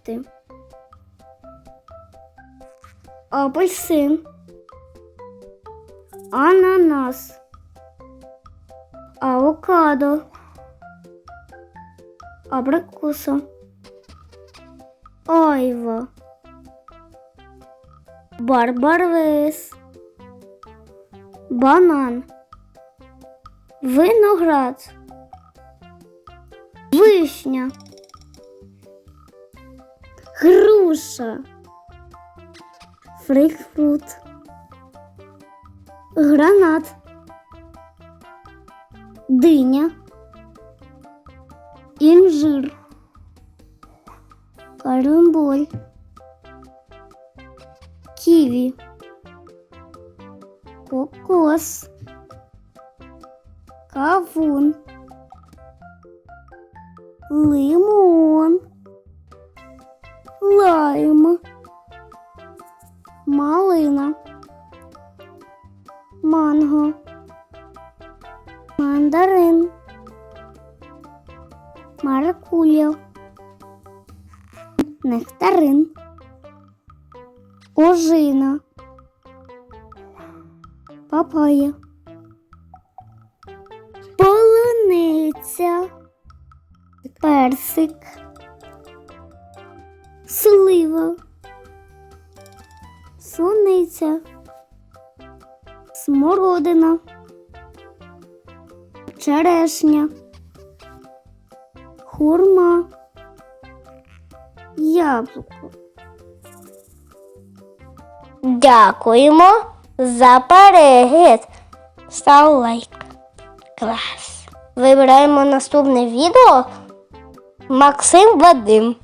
фрукти. Апельсин. Ананас. Авокадо. Абрикоса. Айва. Барбарис. Банан. Виноград. Вишня. Груша. Фрейкфрут. Гранат. Диня. Інжир. Карамболь. Ківі. Кокос. Кавун. Лимон. Лайм. Малина. Манго. Мандарин. Маракуля. Нектарин. Ожина. Папая. Полуниця. Персик. Слива. Суниця. Смородина. Черешня. Хурма. Яблуко. Дякуємо за перегляд. Став лайк. Клас. Вибираємо наступне відео. Максим Вадим.